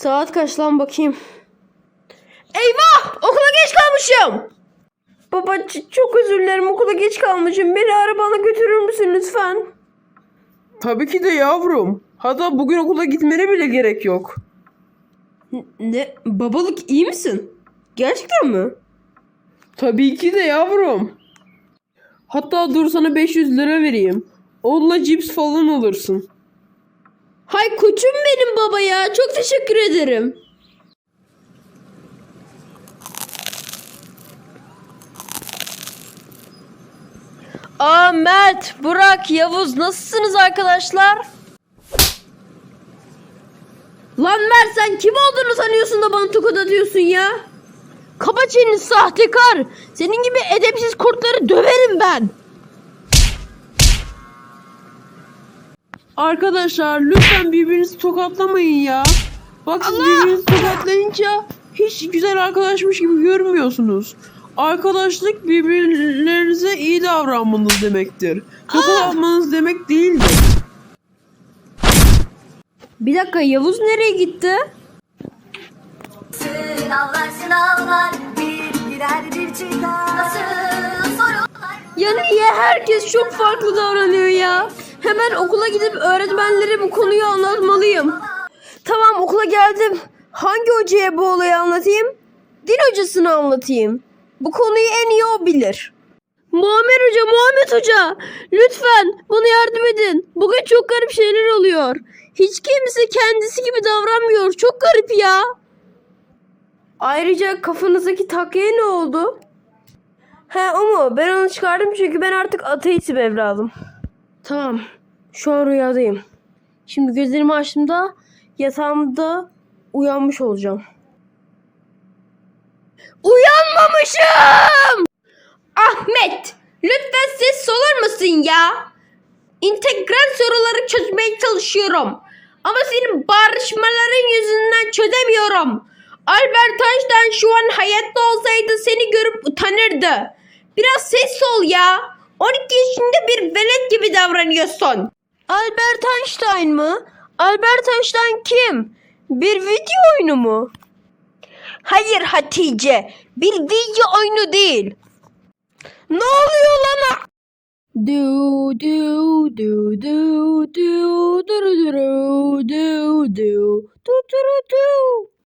Saat kaç lan bakayım. Eyvah! Okula geç kalmışım. Baba çok özür dilerim okula geç kalmışım. Beni arabana götürür müsün lütfen? Tabii ki de yavrum. Hatta bugün okula gitmene bile gerek yok. N- Ne? Babalık iyi misin? Gerçekten mi? Tabii ki de yavrum. Hatta dur sana 500 lira vereyim. Onunla cips falan alırsın. Hay koçum benim baba ya. Çok teşekkür ederim. Aa Mert, Burak, Yavuz nasılsınız arkadaşlar? Lan Mert sen kim olduğunu sanıyorsun da bana tokat atıyorsun ya? Kapa çeneni sahtekar. Senin gibi edepsiz kurtları döverim ben. Arkadaşlar lütfen birbirinizi tokatlamayın ya. Bak siz birbirinizi tokatlayınca hiç güzel arkadaşmış gibi görmüyorsunuz. Arkadaşlık birbirlerinize iyi davranmanız demektir. Tokat atmanız demek değildir. Bir dakika Yavuz nereye gitti? Sınavlar sınavlar bir girer bir çıkar Nasıl sorunlar Ya niye herkes çok farklı davranıyor ya? Hemen okula gidip öğretmenlere bu konuyu anlatmalıyım. Tamam okula geldim. Hangi hocaya bu olayı anlatayım? Din hocasını anlatayım. Bu konuyu en iyi o bilir. Muammer Hoca, Muhammed Hoca. Lütfen bana yardım edin. Bugün çok garip şeyler oluyor. Hiç kimse kendisi gibi davranmıyor. Çok garip ya. Ayrıca kafanızdaki takkeye ne oldu? He o mu? Ben onu çıkardım çünkü ben artık ateistim evladım. Tamam. Şu an rüyadayım. Şimdi gözlerimi açtığımda yatağımda uyanmış olacağım. Uyanmamışım! Ahmet! Lütfen ses olur musun ya? İntegral soruları çözmeye çalışıyorum. Ama senin barışmaların yüzünden çözemiyorum. Albert Einstein şu an hayatta olsaydı seni görüp utanırdı. Biraz ses ol ya. 12 yaşında bir velet gibi davranıyorsun. Albert Einstein mı? Albert Einstein kim? Bir video oyunu mu? Hayır Hatice. Bir video oyunu değil. Ne oluyor lan? Do do do do do do do do do do do do do